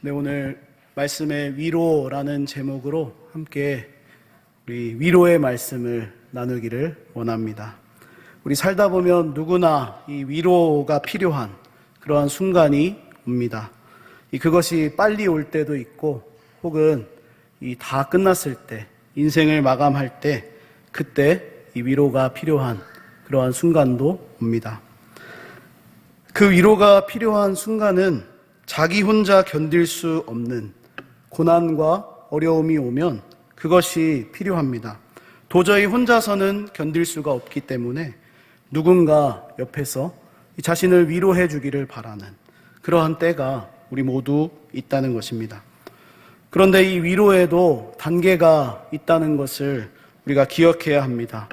네, 오늘 말씀의 위로라는 제목으로 함께 우리 위로의 말씀을 나누기를 원합니다. 우리 살다 보면 누구나 이 위로가 필요한 그러한 순간이 옵니다. 이 그것이 빨리 올 때도 있고 혹은 이 다 끝났을 때 인생을 마감할 때 그때 이 위로가 필요한 그러한 순간도 옵니다. 그 위로가 필요한 순간은 자기 혼자 견딜 수 없는 고난과 어려움이 오면 그것이 필요합니다. 도저히 혼자서는 견딜 수가 없기 때문에 누군가 옆에서 이 자신을 위로해 주기를 바라는 그러한 때가 우리 모두 있다는 것입니다. 그런데 이 위로에도 단계가 있다는 것을 우리가 기억해야 합니다.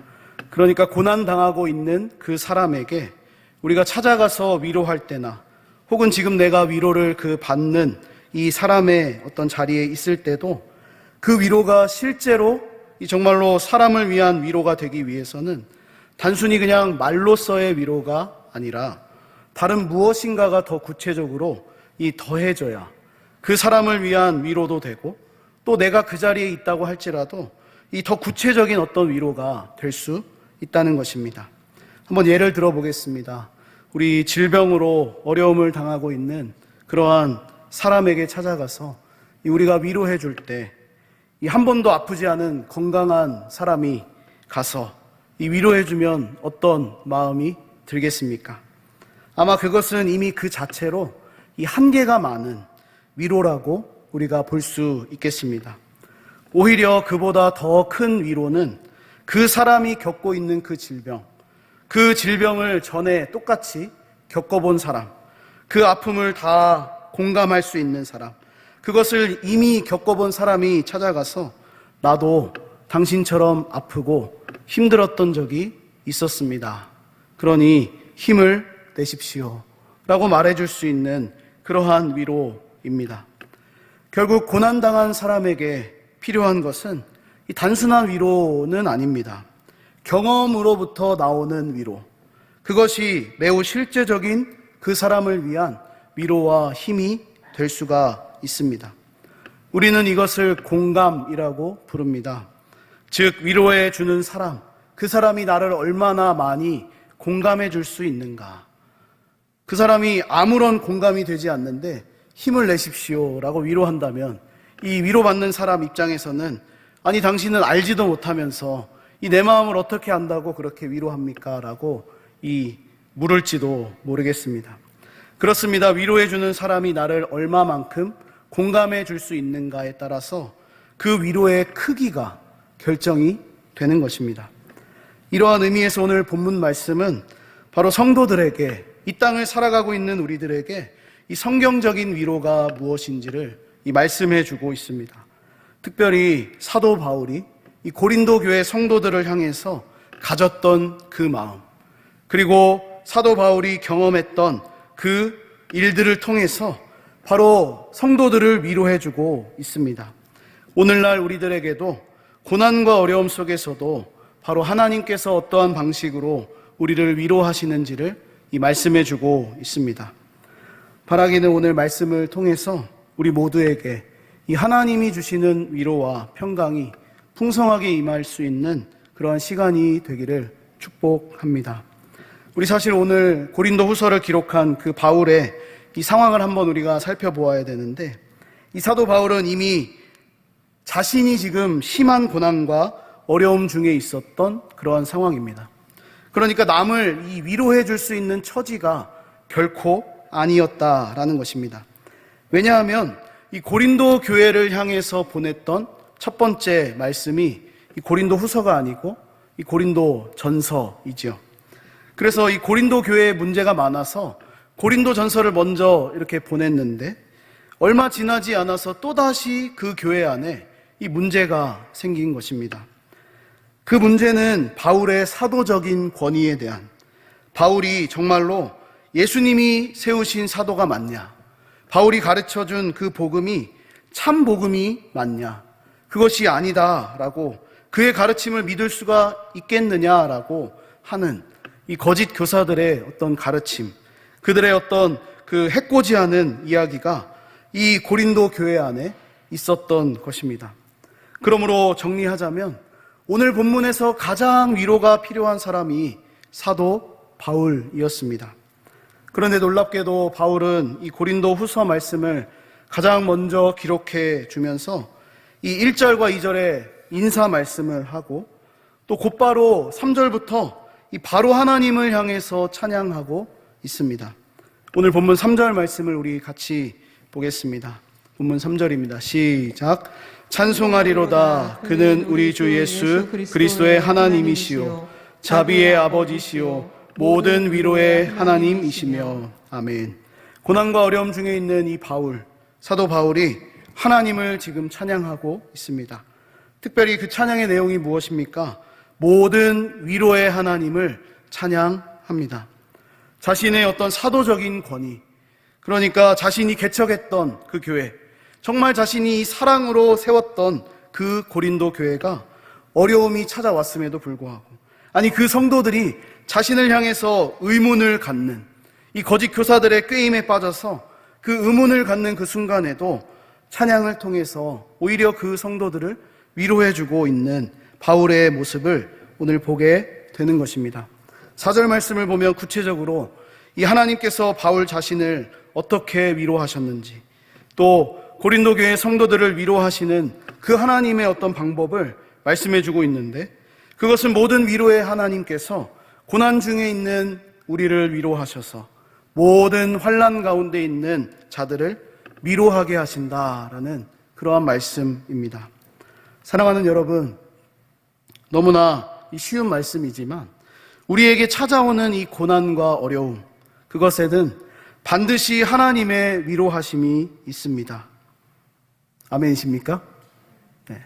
그러니까 고난당하고 있는 그 사람에게 우리가 찾아가서 위로할 때나 혹은 지금 내가 위로를 그 받는 이 사람의 어떤 자리에 있을 때도 그 위로가 실제로 이 정말로 사람을 위한 위로가 되기 위해서는 단순히 그냥 말로서의 위로가 아니라 다른 무엇인가가 더 구체적으로 이 더해져야 그 사람을 위한 위로도 되고 또 내가 그 자리에 있다고 할지라도 이 더 구체적인 어떤 위로가 될 수 있다는 것입니다. 한번 예를 들어 보겠습니다. 우리 질병으로 어려움을 당하고 있는 그러한 사람에게 찾아가서 이 우리가 위로해 줄 때 이 한 번도 아프지 않은 건강한 사람이 가서 이 위로해 주면 어떤 마음이 들겠습니까? 아마 그것은 이미 그 자체로 이 한계가 많은 위로라고 우리가 볼 수 있겠습니다. 오히려 그보다 더 큰 위로는 그 사람이 겪고 있는 그 질병, 그 질병을 전에 똑같이 겪어본 사람, 그 아픔을 다 공감할 수 있는 사람, 그것을 이미 겪어본 사람이 찾아가서 나도 당신처럼 아프고 힘들었던 적이 있었습니다. 그러니 힘을 내십시오. 라고 말해줄 수 있는 그러한 위로입니다. 결국 고난당한 사람에게 필요한 것은 이 단순한 위로는 아닙니다. 경험으로부터 나오는 위로. 그것이 매우 실제적인 그 사람을 위한 위로와 힘이 될 수가 있습니다. 우리는 이것을 공감이라고 부릅니다. 즉, 위로해 주는 사람, 그 사람이 나를 얼마나 많이 공감해 줄 수 있는가. 그 사람이 아무런 공감이 되지 않는데 힘을 내십시오 라고 위로한다면 이 위로받는 사람 입장에서는 아니 당신은 알지도 못하면서 이 내 마음을 어떻게 안다고 그렇게 위로합니까? 라고 이 물을지도 모르겠습니다. 그렇습니다. 위로해 주는 사람이 나를 얼마만큼 공감해 줄 수 있는가에 따라서 그 위로의 크기가 결정이 되는 것입니다. 이러한 의미에서 오늘 본문 말씀은 바로 성도들에게 이 땅을 살아가고 있는 우리들에게 이 성경적인 위로가 무엇인지를 이 말씀해 주고 있습니다. 특별히 사도 바울이 이 고린도 교회 성도들을 향해서 가졌던 그 마음, 그리고 사도 바울이 경험했던 그 일들을 통해서 바로 성도들을 위로해 주고 있습니다. 오늘날 우리들에게도 고난과 어려움 속에서도 바로 하나님께서 어떠한 방식으로 우리를 위로하시는지를 이 말씀해 주고 있습니다. 바라기는 오늘 말씀을 통해서 우리 모두에게 이 하나님이 주시는 위로와 평강이 풍성하게 임할 수 있는 그러한 시간이 되기를 축복합니다. 우리 사실 오늘 고린도 후서를 기록한 그 바울의 이 상황을 한번 우리가 살펴보아야 되는데 이 사도 바울은 이미 자신이 지금 심한 고난과 어려움 중에 있었던 그러한 상황입니다. 그러니까 남을 이 위로해 줄 수 있는 처지가 결코 아니었다라는 것입니다. 왜냐하면 이 고린도 교회를 향해서 보냈던 첫 번째 말씀이 이 고린도 후서가 아니고 이 고린도 전서이지요. 그래서 이 고린도 교회에 문제가 많아서 고린도 전서를 먼저 이렇게 보냈는데 얼마 지나지 않아서 또다시 그 교회 안에 이 문제가 생긴 것입니다. 그 문제는 바울의 사도적인 권위에 대한 바울이 정말로 예수님이 세우신 사도가 맞냐? 바울이 가르쳐 준 그 복음이 참 복음이 맞냐? 그것이 아니다라고 그의 가르침을 믿을 수가 있겠느냐라고 하는 이 거짓 교사들의 어떤 가르침, 그들의 어떤 그 해코지하는 이야기가 이 고린도 교회 안에 있었던 것입니다. 그러므로 정리하자면 오늘 본문에서 가장 위로가 필요한 사람이 사도 바울이었습니다. 그런데 놀랍게도 바울은 이 고린도 후서 말씀을 가장 먼저 기록해 주면서 이 1절과 2절에 인사 말씀을 하고 또 곧바로 3절부터 이 바로 하나님을 향해서 찬양하고 있습니다. 오늘 본문 3절 말씀을 우리 같이 보겠습니다. 본문 3절입니다. 시작. 찬송하리로다. 그는 우리 주 예수 그리스도의 하나님이시요. 자비의 아버지시요. 모든 위로의 하나님이시며. 아멘. 고난과 어려움 중에 있는 이 바울, 사도 바울이 하나님을 지금 찬양하고 있습니다. 특별히 그 찬양의 내용이 무엇입니까? 모든 위로의 하나님을 찬양합니다. 자신의 어떤 사도적인 권위, 그러니까 자신이 개척했던 그 교회, 정말 자신이 사랑으로 세웠던 그 고린도 교회가 어려움이 찾아왔음에도 불구하고, 아니 그 성도들이 자신을 향해서 의문을 갖는 이 거짓 교사들의 꾀임에 빠져서 그 의문을 갖는 그 순간에도 찬양을 통해서 오히려 그 성도들을 위로해주고 있는 바울의 모습을 오늘 보게 되는 것입니다. 사절 말씀을 보면 구체적으로 이 하나님께서 바울 자신을 어떻게 위로하셨는지 또 고린도 교회 성도들을 위로하시는 그 하나님의 어떤 방법을 말씀해 주고 있는데 그것은 모든 위로의 하나님께서 고난 중에 있는 우리를 위로하셔서 모든 환란 가운데 있는 자들을 위로하게 하신다라는 그러한 말씀입니다. 사랑하는 여러분, 너무나 쉬운 말씀이지만 우리에게 찾아오는 이 고난과 어려움, 그것에는 반드시 하나님의 위로하심이 있습니다. 아멘이십니까? 네.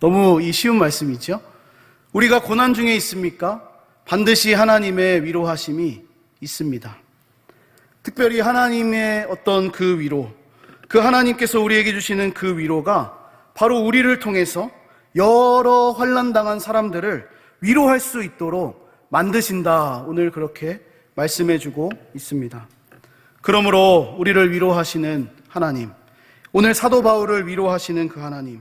너무 이 쉬운 말씀이죠? 우리가 고난 중에 있습니까? 반드시 하나님의 위로하심이 있습니다. 특별히 하나님의 어떤 그 위로, 그 하나님께서 우리에게 주시는 그 위로가 바로 우리를 통해서 여러 환란 당한 사람들을 위로할 수 있도록 만드신다. 오늘 그렇게 말씀해 주고 있습니다. 그러므로 우리를 위로하시는 하나님, 오늘 사도 바울을 위로하시는 그 하나님,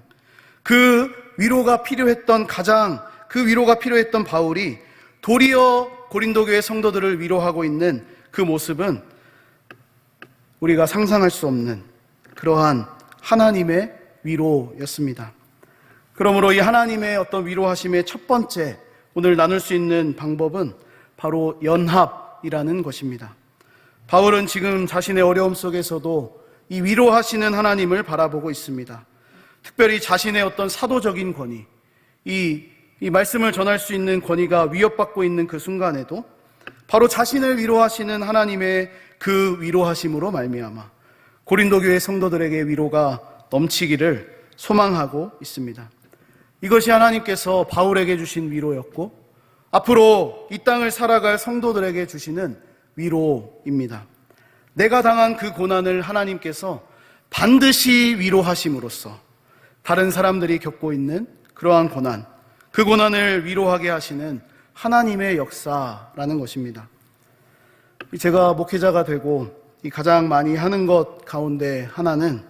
그 위로가 필요했던 가장 그 위로가 필요했던 바울이 도리어 고린도 교회 성도들을 위로하고 있는 그 모습은 우리가 상상할 수 없는 그러한 하나님의 위로였습니다. 그러므로 이 하나님의 어떤 위로하심의 첫 번째 오늘 나눌 수 있는 방법은 바로 연합이라는 것입니다. 바울은 지금 자신의 어려움 속에서도 이 위로하시는 하나님을 바라보고 있습니다. 특별히 자신의 어떤 사도적인 권위, 이, 이 말씀을 전할 수 있는 권위가 위협받고 있는 그 순간에도 바로 자신을 위로하시는 하나님의 그 위로하심으로 말미암아 고린도 교회 성도들에게 위로가 넘치기를 소망하고 있습니다. 이것이 하나님께서 바울에게 주신 위로였고 앞으로 이 땅을 살아갈 성도들에게 주시는 위로입니다. 내가 당한 그 고난을 하나님께서 반드시 위로하심으로써 다른 사람들이 겪고 있는 그러한 고난, 그 고난을 위로하게 하시는 하나님의 역사라는 것입니다. 제가 목회자가 되고 가장 많이 하는 것 가운데 하나는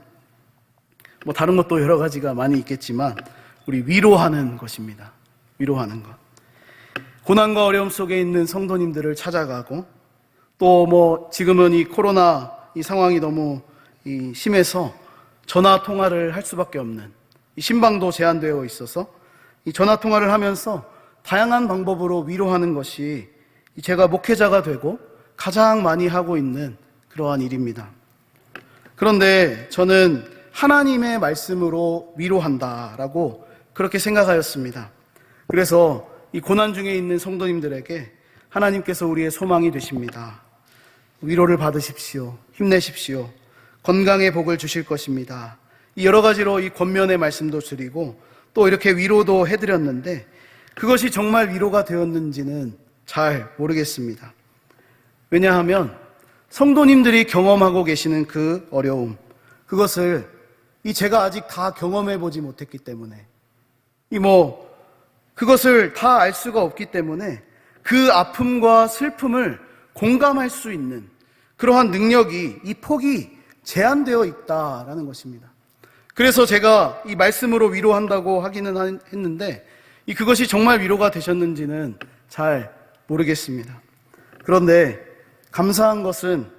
뭐 다른 것도 여러 가지가 많이 있겠지만 우리 위로하는 것입니다. 위로하는 것. 고난과 어려움 속에 있는 성도님들을 찾아가고 또 뭐 지금은 이 코로나 이 상황이 너무 이 심해서 전화 통화를 할 수밖에 없는 이 신방도 제한되어 있어서 이 전화 통화를 하면서 다양한 방법으로 위로하는 것이 제가 목회자가 되고 가장 많이 하고 있는 그러한 일입니다. 그런데 저는 하나님의 말씀으로 위로한다라고 그렇게 생각하였습니다. 그래서 이 고난 중에 있는 성도님들에게 하나님께서 우리의 소망이 되십니다. 위로를 받으십시오. 힘내십시오. 건강의 복을 주실 것입니다. 이 여러 가지로 이 권면의 말씀도 드리고 또 이렇게 위로도 해드렸는데 그것이 정말 위로가 되었는지는 잘 모르겠습니다. 왜냐하면 성도님들이 경험하고 계시는 그 어려움, 그것을 이 제가 아직 다 경험해 보지 못했기 때문에 이 뭐 그것을 다 알 수가 없기 때문에 그 아픔과 슬픔을 공감할 수 있는 그러한 능력이 이 폭이 제한되어 있다라는 것입니다. 그래서 제가 이 말씀으로 위로한다고 하기는 하- 했는데 이 그것이 정말 위로가 되셨는지는 잘 모르겠습니다. 그런데 감사한 것은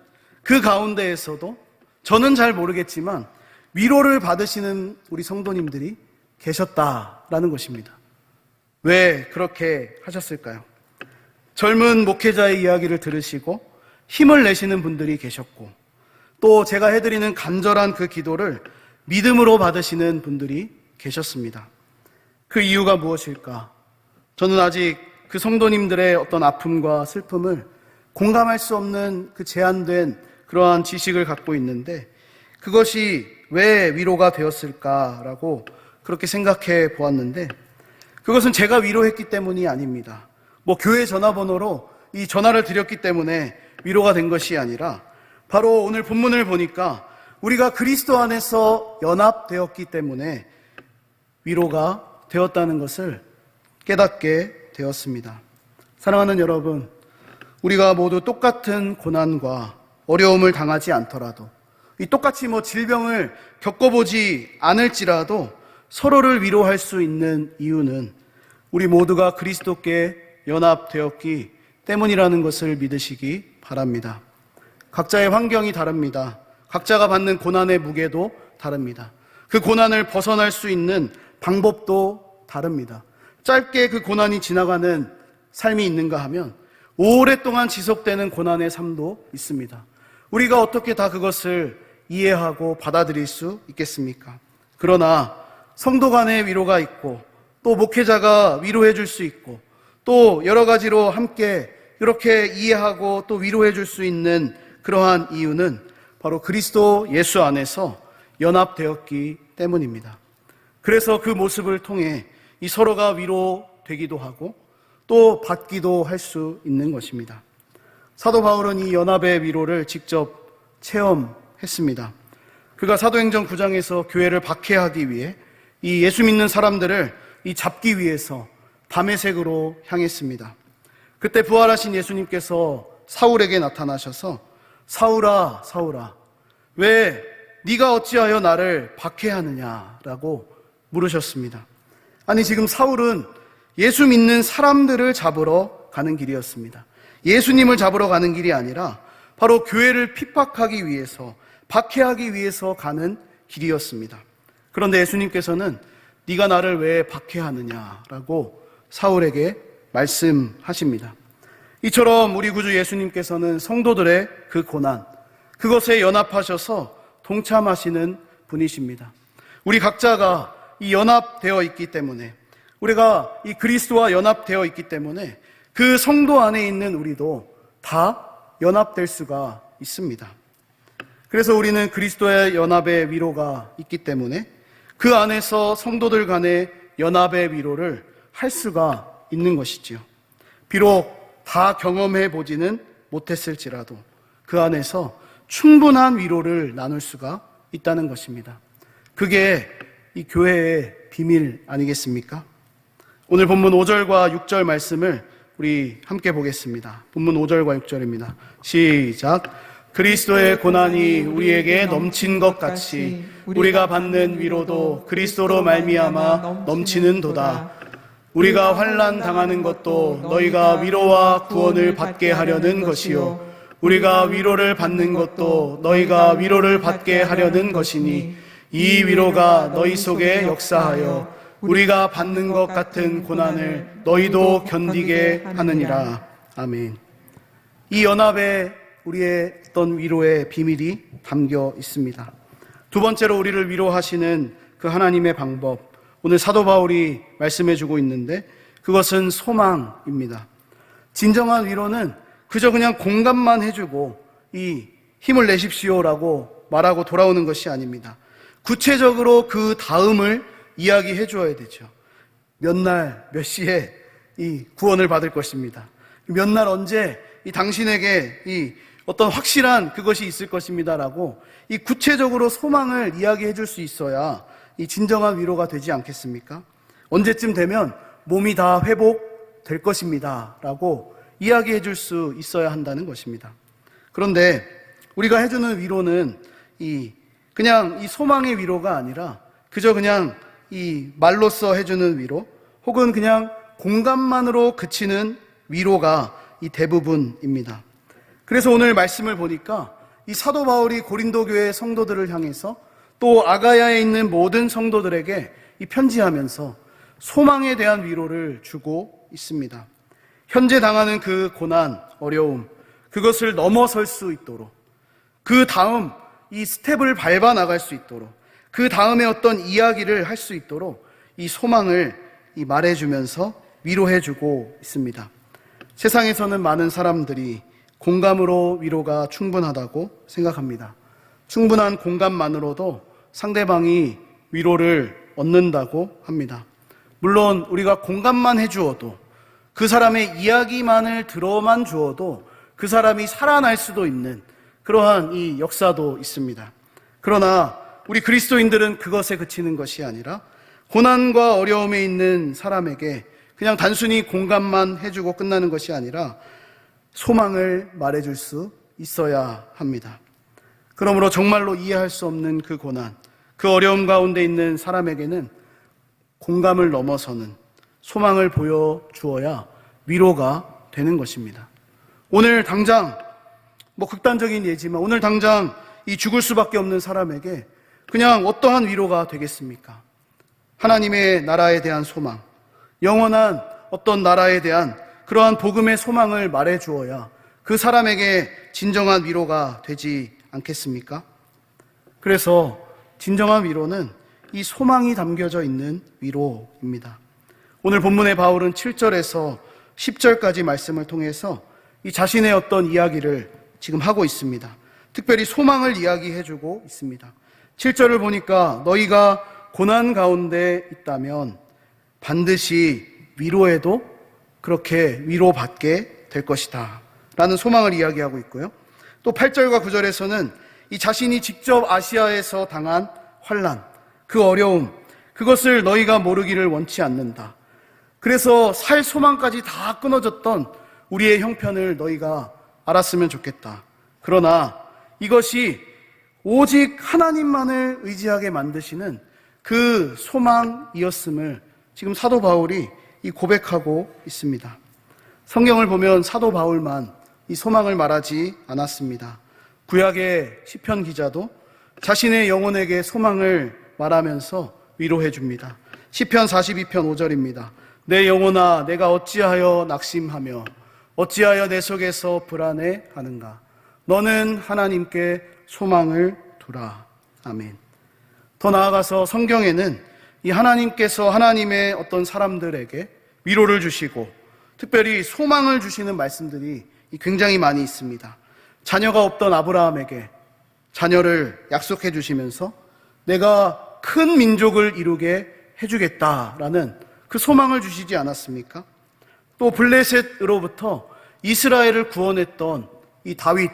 그 가운데에서도 저는 잘 모르겠지만 위로를 받으시는 우리 성도님들이 계셨다라는 것입니다. 왜 그렇게 하셨을까요? 젊은 목회자의 이야기를 들으시고 힘을 내시는 분들이 계셨고 또 제가 해드리는 간절한 그 기도를 믿음으로 받으시는 분들이 계셨습니다. 그 이유가 무엇일까? 저는 아직 그 성도님들의 어떤 아픔과 슬픔을 공감할 수 없는 그 제한된 그러한 지식을 갖고 있는데 그것이 왜 위로가 되었을까라고 그렇게 생각해 보았는데 그것은 제가 위로했기 때문이 아닙니다. 뭐 교회 전화번호로 이 전화를 드렸기 때문에 위로가 된 것이 아니라 바로 오늘 본문을 보니까 우리가 그리스도 안에서 연합되었기 때문에 위로가 되었다는 것을 깨닫게 되었습니다. 사랑하는 여러분, 우리가 모두 똑같은 고난과 어려움을 당하지 않더라도 이 똑같이 뭐 질병을 겪어보지 않을지라도 서로를 위로할 수 있는 이유는 우리 모두가 그리스도께 연합되었기 때문이라는 것을 믿으시기 바랍니다. 각자의 환경이 다릅니다. 각자가 받는 고난의 무게도 다릅니다. 그 고난을 벗어날 수 있는 방법도 다릅니다. 짧게 그 고난이 지나가는 삶이 있는가 하면 오랫동안 지속되는 고난의 삶도 있습니다. 우리가 어떻게 다 그것을 이해하고 받아들일 수 있겠습니까? 그러나 성도 간의 위로가 있고 또 목회자가 위로해 줄 수 있고 또 여러 가지로 함께 이렇게 이해하고 또 위로해 줄 수 있는 그러한 이유는 바로 그리스도 예수 안에서 연합되었기 때문입니다. 그래서 그 모습을 통해 이 서로가 위로되기도 하고 또 받기도 할 수 있는 것입니다. 사도 바울은 이 연합의 위로를 직접 체험했습니다. 그가 사도행전 9장에서 교회를 박해하기 위해 이 예수 믿는 사람들을 이 잡기 위해서 담에색으로 향했습니다. 그때 부활하신 예수님께서 사울에게 나타나셔서 사울아 사울아 왜 네가 어찌하여 나를 박해하느냐라고 물으셨습니다. 아니 지금 사울은 예수 믿는 사람들을 잡으러 가는 길이었습니다. 예수님을 잡으러 가는 길이 아니라 바로 교회를 핍박하기 위해서 박해하기 위해서 가는 길이었습니다. 그런데 예수님께서는 네가 나를 왜 박해하느냐라고 사울에게 말씀하십니다. 이처럼 우리 구주 예수님께서는 성도들의 그 고난, 그것에 연합하셔서 동참하시는 분이십니다. 우리 각자가 이 연합되어 있기 때문에, 우리가 이 그리스도와 연합되어 있기 때문에 그 성도 안에 있는 우리도 다 연합될 수가 있습니다. 그래서 우리는 그리스도의 연합의 위로가 있기 때문에 그 안에서 성도들 간의 연합의 위로를 할 수가 있는 것이지요. 비록 다 경험해 보지는 못했을지라도 그 안에서 충분한 위로를 나눌 수가 있다는 것입니다. 그게 이 교회의 비밀 아니겠습니까? 오늘 본문 5절과 6절 말씀을 우리 함께 보겠습니다. 본문 5절과 6절입니다. 시작. 그리스도의 고난이 우리에게 넘친 것 같이 우리가 받는 위로도 그리스도로 말미암아 넘치는 도다. 우리가 환난 당하는 것도 너희가 위로와 구원을 받게 하려는 것이요 우리가 위로를 받는 것도 너희가 위로를 받게 하려는 것이니 이 위로가 너희 속에 역사하여 우리가 받는 것 같은 고난을 너희도 견디게 하느니라. 아멘. 이 연합에 우리의 어떤 위로의 비밀이 담겨 있습니다. 두 번째로 우리를 위로하시는 그 하나님의 방법. 오늘 사도 바울이 말씀해 주고 있는데 그것은 소망입니다. 진정한 위로는 그저 그냥 공감만 해주고 이 힘을 내십시오라고 말하고 돌아오는 것이 아닙니다. 구체적으로 그 다음을 이야기해 줘야 되죠. 몇 날, 몇 시에 이 구원을 받을 것입니다. 몇 날 언제 이 당신에게 이 어떤 확실한 그것이 있을 것입니다라고 이 구체적으로 소망을 이야기해 줄 수 있어야 이 진정한 위로가 되지 않겠습니까? 언제쯤 되면 몸이 다 회복될 것입니다라고 이야기해 줄 수 있어야 한다는 것입니다. 그런데 우리가 해주는 위로는 이 그냥 이 소망의 위로가 아니라 그저 그냥 이 말로써 해주는 위로 혹은 그냥 공감만으로 그치는 위로가 이 대부분입니다. 그래서 오늘 말씀을 보니까 이 사도 바울이 고린도 교회 성도들을 향해서 또 아가야에 있는 모든 성도들에게 이 편지하면서 소망에 대한 위로를 주고 있습니다. 현재 당하는 그 고난, 어려움, 그것을 넘어설 수 있도록 그 다음 이 스텝을 밟아 나갈 수 있도록 그 다음에 어떤 이야기를 할 수 있도록 이 소망을 이 말해주면서 위로해주고 있습니다. 세상에서는 많은 사람들이 공감으로 위로가 충분하다고 생각합니다. 충분한 공감만으로도 상대방이 위로를 얻는다고 합니다. 물론 우리가 공감만 해주어도 그 사람의 이야기만을 들어만 주어도 그 사람이 살아날 수도 있는 그러한 이 역사도 있습니다. 그러나 우리 그리스도인들은 그것에 그치는 것이 아니라 고난과 어려움에 있는 사람에게 그냥 단순히 공감만 해주고 끝나는 것이 아니라 소망을 말해줄 수 있어야 합니다. 그러므로 정말로 이해할 수 없는 그 고난, 그 어려움 가운데 있는 사람에게는 공감을 넘어서는 소망을 보여주어야 위로가 되는 것입니다. 오늘 당장, 뭐 극단적인 예지만 오늘 당장 이 죽을 수밖에 없는 사람에게 그냥 어떠한 위로가 되겠습니까? 하나님의 나라에 대한 소망, 영원한 어떤 나라에 대한 그러한 복음의 소망을 말해 주어야 그 사람에게 진정한 위로가 되지 않겠습니까? 그래서 진정한 위로는 이 소망이 담겨져 있는 위로입니다. 오늘 본문의 바울은 7절에서 10절까지 말씀을 통해서 이 자신의 어떤 이야기를 지금 하고 있습니다. 특별히 소망을 이야기해 주고 있습니다. 7절을 보니까 너희가 고난 가운데 있다면 반드시 위로해도 그렇게 위로받게 될 것이다. 라는 소망을 이야기하고 있고요. 또 8절과 9절에서는 이 자신이 직접 아시아에서 당한 환란, 그 어려움, 그것을 너희가 모르기를 원치 않는다. 그래서 살 소망까지 다 끊어졌던 우리의 형편을 너희가 알았으면 좋겠다. 그러나 이것이 오직 하나님만을 의지하게 만드시는 그 소망이었음을 지금 사도 바울이 이 고백하고 있습니다. 성경을 보면 사도 바울만 이 소망을 말하지 않았습니다. 구약의 시편 기자도 자신의 영혼에게 소망을 말하면서 위로해 줍니다. 시편 42편 5절입니다. 내 영혼아 내가 어찌하여 낙심하며 어찌하여 내 속에서 불안해 하는가? 너는 하나님께 소망을 두라. 아멘. 더 나아가서 성경에는 이 하나님께서 하나님의 어떤 사람들에게 위로를 주시고 특별히 소망을 주시는 말씀들이 굉장히 많이 있습니다. 자녀가 없던 아브라함에게 자녀를 약속해 주시면서 내가 큰 민족을 이루게 해주겠다라는 그 소망을 주시지 않았습니까? 또 블레셋으로부터 이스라엘을 구원했던 이 다윗,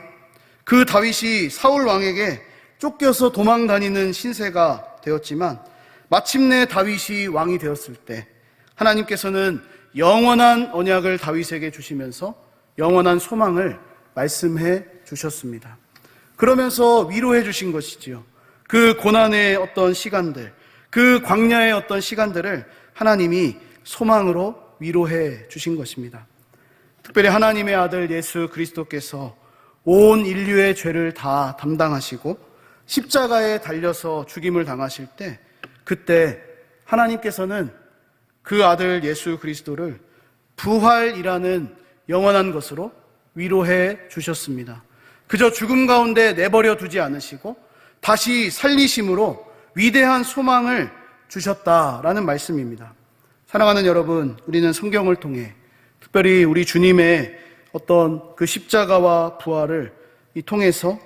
그 다윗이 사울 왕에게 쫓겨서 도망 다니는 신세가 되었지만 마침내 다윗이 왕이 되었을 때 하나님께서는 영원한 언약을 다윗에게 주시면서 영원한 소망을 말씀해 주셨습니다. 그러면서 위로해 주신 것이지요. 그 고난의 어떤 시간들, 그 광야의 어떤 시간들을 하나님이 소망으로 위로해 주신 것입니다. 특별히 하나님의 아들 예수 그리스도께서 온 인류의 죄를 다 담당하시고 십자가에 달려서 죽임을 당하실 때 그때 하나님께서는 그 아들 예수 그리스도를 부활이라는 영원한 것으로 위로해 주셨습니다. 그저 죽음 가운데 내버려 두지 않으시고 다시 살리심으로 위대한 소망을 주셨다라는 말씀입니다. 사랑하는 여러분, 우리는 성경을 통해 특별히 우리 주님의 어떤 그 십자가와 부활을 이 통해서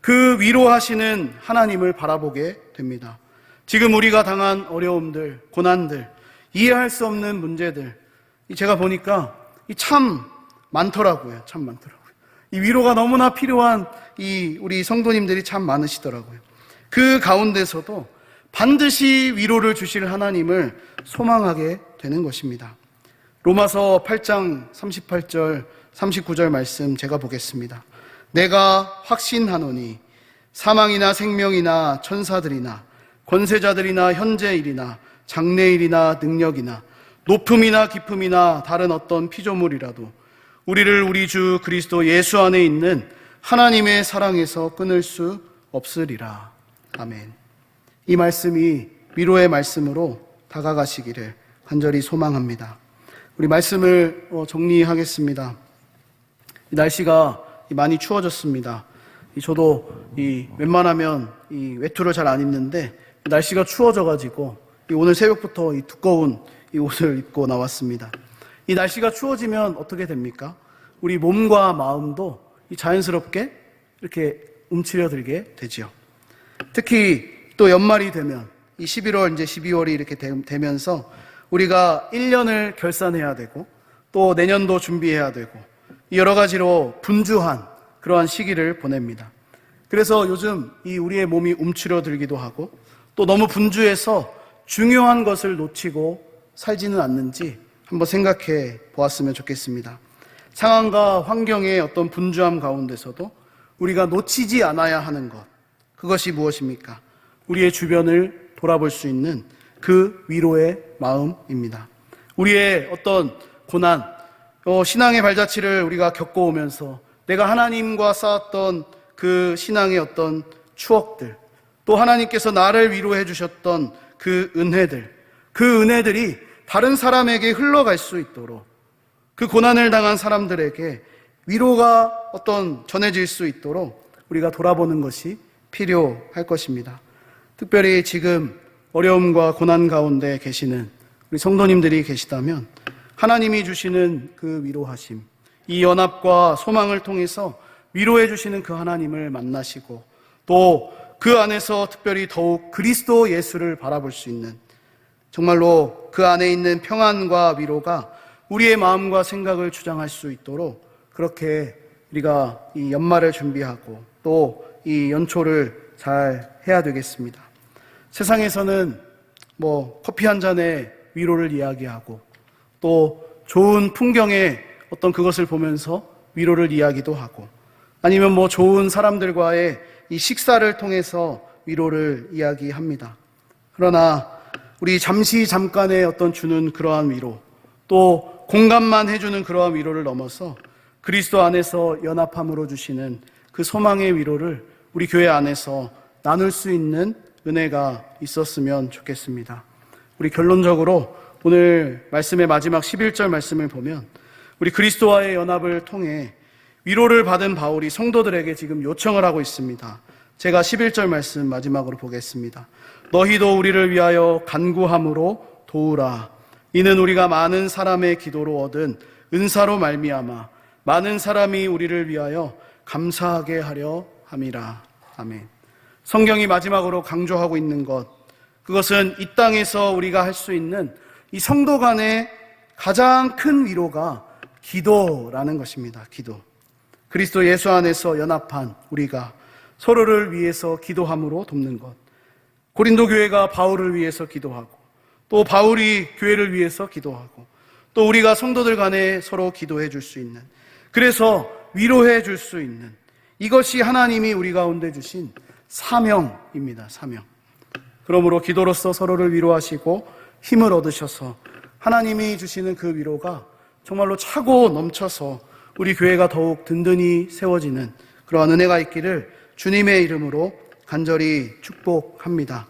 그 위로하시는 하나님을 바라보게 됩니다. 지금 우리가 당한 어려움들, 고난들, 이해할 수 없는 문제들, 제가 보니까 참 많더라고요. 참 많더라고요. 이 위로가 너무나 필요한 이 우리 성도님들이 참 많으시더라고요. 그 가운데서도 반드시 위로를 주실 하나님을 소망하게 되는 것입니다. 로마서 8장 38절, 39절 말씀 제가 보겠습니다. 내가 확신하노니 사망이나 생명이나 천사들이나 권세자들이나 현재일이나 장래일이나 능력이나 높음이나 깊음이나 다른 어떤 피조물이라도 우리를 우리 주 그리스도 예수 안에 있는 하나님의 사랑에서 끊을 수 없으리라. 아멘. 이 말씀이 위로의 말씀으로 다가가시기를 간절히 소망합니다. 우리 말씀을 어, 정리하겠습니다. 날씨가 많이 추워졌습니다. 이 저도 이 웬만하면 이 외투를 잘 안 입는데 날씨가 추워져가지고 이 오늘 새벽부터 이 두꺼운 이 옷을 입고 나왔습니다. 이 날씨가 추워지면 어떻게 됩니까? 우리 몸과 마음도 이 자연스럽게 이렇게 움츠려들게 되지요. 특히 또 연말이 되면 이 11월 이제 12월이 이렇게 되- 되면서 우리가 1년을 결산해야 되고 또 내년도 준비해야 되고 여러 가지로 분주한 그러한 시기를 보냅니다. 그래서 요즘 이 우리의 몸이 움츠려들기도 하고 또 너무 분주해서 중요한 것을 놓치고 살지는 않는지 한번 생각해 보았으면 좋겠습니다. 상황과 환경의 어떤 분주함 가운데서도 우리가 놓치지 않아야 하는 것. 그것이 무엇입니까? 우리의 주변을 돌아볼 수 있는 그 위로의 마음입니다. 우리의 어떤 고난, 어, 신앙의 발자취를 우리가 겪어오면서 내가 하나님과 쌓았던 그 신앙의 어떤 추억들, 또 하나님께서 나를 위로해 주셨던 그 은혜들, 그 은혜들이 다른 사람에게 흘러갈 수 있도록 그 고난을 당한 사람들에게 위로가 어떤 전해질 수 있도록 우리가 돌아보는 것이 필요할 것입니다. 특별히 지금 어려움과 고난 가운데 계시는 우리 성도님들이 계시다면 하나님이 주시는 그 위로하심, 이 연합과 소망을 통해서 위로해 주시는 그 하나님을 만나시고 또 그 안에서 특별히 더욱 그리스도 예수를 바라볼 수 있는 정말로 그 안에 있는 평안과 위로가 우리의 마음과 생각을 주장할 수 있도록 그렇게 우리가 이 연말을 준비하고 또 이 연초를 잘 해야 되겠습니다. 세상에서는 뭐 커피 한 잔에 위로를 이야기하고 또 좋은 풍경의 어떤 그것을 보면서 위로를 이야기도 하고 아니면 뭐 좋은 사람들과의 이 식사를 통해서 위로를 이야기합니다. 그러나 우리 잠시 잠깐의 어떤 주는 그러한 위로 또 공감만 해주는 그러한 위로를 넘어서 그리스도 안에서 연합함으로 주시는 그 소망의 위로를 우리 교회 안에서 나눌 수 있는 은혜가 있었으면 좋겠습니다. 우리 결론적으로 오늘 말씀의 마지막 11절 말씀을 보면 우리 그리스도와의 연합을 통해 위로를 받은 바울이 성도들에게 지금 요청을 하고 있습니다. 제가 11절 말씀 마지막으로 보겠습니다. 너희도 우리를 위하여 간구함으로 도우라. 이는 우리가 많은 사람의 기도로 얻은 은사로 말미암아 많은 사람이 우리를 위하여 감사하게 하려 함이라. 아멘. 성경이 마지막으로 강조하고 있는 것, 그것은 이 땅에서 우리가 할 수 있는 이 성도 간의 가장 큰 위로가 기도라는 것입니다. 기도. 그리스도 예수 안에서 연합한 우리가 서로를 위해서 기도함으로 돕는 것. 고린도 교회가 바울을 위해서 기도하고 또 바울이 교회를 위해서 기도하고 또 우리가 성도들 간에 서로 기도해 줄 수 있는 그래서 위로해 줄 수 있는 이것이 하나님이 우리 가운데 주신 사명입니다. 사명. 그러므로 기도로서 서로를 위로하시고 힘을 얻으셔서 하나님이 주시는 그 위로가 정말로 차고 넘쳐서 우리 교회가 더욱 든든히 세워지는 그러한 은혜가 있기를 주님의 이름으로 간절히 축복합니다.